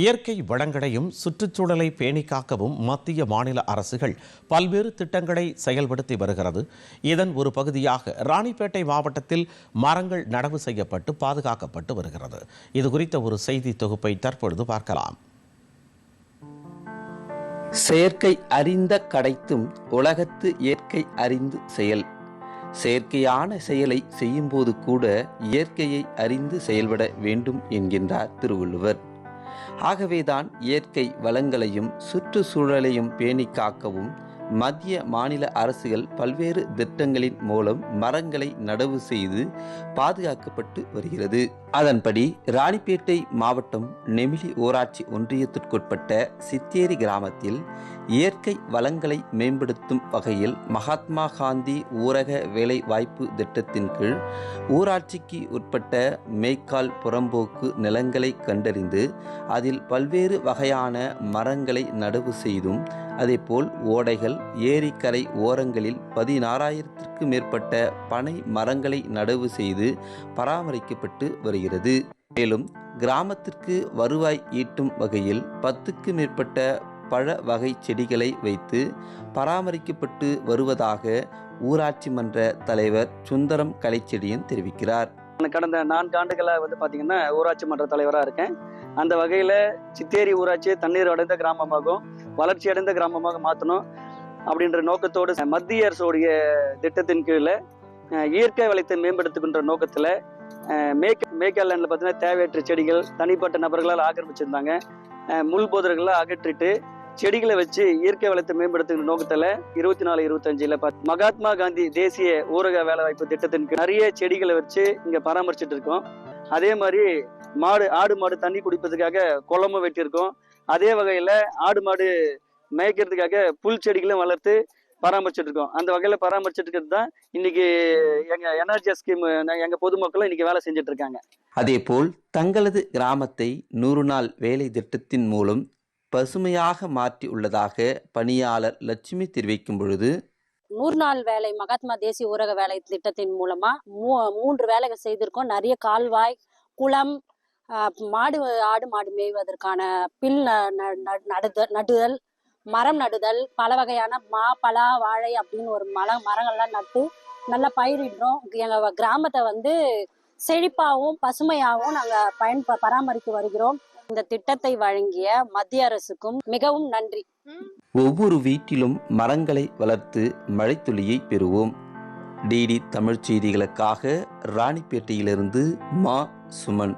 இயற்கை வளங்களையும் சுற்றுச்சூழலை பேணிக்காக்கவும் மத்திய மாநில அரசுகள் பல்வேறு திட்டங்களை செயல்படுத்தி வருகிறது. இதன் ஒரு பகுதியாக ராணிப்பேட்டை மாவட்டத்தில் மரங்கள் நடவு செய்யப்பட்டு பாதுகாக்கப்பட்டு வருகிறது. இது குறித்த ஒரு செய்தி தொகுப்பை தற்பொழுது பார்க்கலாம். செயற்கை அறிந்த கடைத்தும் உலகத்து இயற்கை அறிந்து செயல். செயற்கையான செயலை செய்யும்போது கூட இயற்கையை அறிந்து செயல்பட வேண்டும் என்கின்றார் திருவள்ளுவர். ஆகவேதான் இயற்கை வளங்களையும் சுற்றுச்சூழலையும் பேணி காக்கவும் மத்திய மாநில அரசுகள் பல்வேறு திட்டங்களின் மூலம் மரங்களை நடவு செய்து பாதுகாக்கப்பட்டு வருகிறது. அதன்படி ராணிப்பேட்டை மாவட்டம் நெமிலி ஊராட்சி ஒன்றியத்திற்குட்பட்ட சித்தேரி கிராமத்தில் இயற்கை வளங்களை மேம்படுத்தும் வகையில் மகாத்மா காந்தி ஊரக வேலை வாய்ப்பு திட்டத்தின் கீழ் ஊராட்சிக்கு உட்பட்ட மேய்க்கால் புறம்போக்கு நிலங்களை கண்டறிந்து அதில் பல்வேறு வகையான மரங்களை நடவு செய்தும் அதேபோல் ஓடைகள் ஏரிக்கரை ஓரங்களில் பதினாறாயிரத்திற்கு மேற்பட்ட பனை மரங்களை நடவு செய்து பராமரிக்கப்பட்டு வருகிறது. மேலும் கிராமத்திற்கு வருவாய் ஈட்டும் வகையில் பத்துக்கு மேற்பட்ட பழ வகை செடிகளை வைத்து பராமரிக்கப்பட்டு வருவதாக ஊராட்சி மன்ற தலைவர் சுந்தரம் கலைச்செடியன் தெரிவிக்கிறார். நான் கடந்த நான்கு ஆண்டுகளாக வந்து பார்த்தீங்கன்னா ஊராட்சி மன்ற தலைவராக இருக்கேன். அந்த வகையில் சித்தேரி ஊராட்சியை தண்ணீர் அடைந்த கிராமமாகவும் வளர்ச்சி அடைந்த கிராமமாக மாற்றணும் அப்படின்ற நோக்கத்தோடு மத்திய அரசுடைய திட்டத்தின் கீழே இயற்கை வளத்தை மேம்படுத்துகின்ற நோக்கத்தில் மேக் மேக்காலேண்டில் பார்த்தீங்கன்னா தேவையற்ற செடிகள் தனிப்பட்ட நபர்களால் ஆக்கிரமிச்சிருந்தாங்க. அஹ், முள் போதர்களை அகற்றிட்டு செடிகளை வச்சு இயற்கை வளத்தை மேம்படுத்துகிற நோக்கத்தில் இருபத்தி நாலு இருபத்தஞ்சில் மகாத்மா காந்தி தேசிய ஊரக வேலைவாய்ப்பு திட்டத்தின் நிறைய செடிகளை வச்சு இங்கே பராமரிச்சுட்டு இருக்கோம். அதே மாதிரி மாடு ஆடு மாடு தண்ணி குடிப்பதுக்காக குளமும் வெட்டியிருக்கோம். அதே வகையில் ஆடு மாடு மேய்க்கிறதுக்காக புல் செடிகளும் வளர்த்து பராமரிச்சுட்டு இருக்கோம் அந்த வகையில் பராமரிச்சுட்டு இருக்கிறது தான் இன்னைக்கு எங்க எனர்ஜி ஸ்கீம் எங்க பொதுமக்களும் இன்னைக்கு வேலை செஞ்சுட்டு இருக்காங்க அதேபோல் தங்களது கிராமத்தை நூறு நாள் வேலை திட்டத்தின் மூலம் பசுமையாக மாற்றி உள்ளதாக பணியாளர் லட்சுமி தெரிவிக்கும் பொழுது நூறு நாள் வேலை மகாத்மா தேசிய ஊரக வேலை திட்டத்தின் மூலமா மூ மூன்று வேலைகள் செய்திருக்கோம். நிறைய கால்வாய் குளம் மாடு ஆடு மாடு மேய்வதற்கான பில் ந- ந- ந- நடுதல் நடுதல் மரம் நடுதல் பல வகையான மா பலா வாழை அப்படின்னு ஒரு மல மரங்கள்லாம் நட்டு நல்லா பயிரிடுறோம். எங்கள் கிராமத்தை வந்து செழிப்பாகவும் பசுமையாகவும் நாங்கள் பயன் ப- பராமரித்து வருகிறோம். இந்த திட்டத்தை வழங்கிய மத்திய அரசுக்கும் மிகவும் நன்றி. ஒவ்வொரு வீட்டிலும் மரங்களை வளர்த்து மழைத்துளியை பெறுவோம். டிடி தமிழ்ச் செய்திகளுக்காக ராணிப்பேட்டையிலிருந்து மா சுமன்.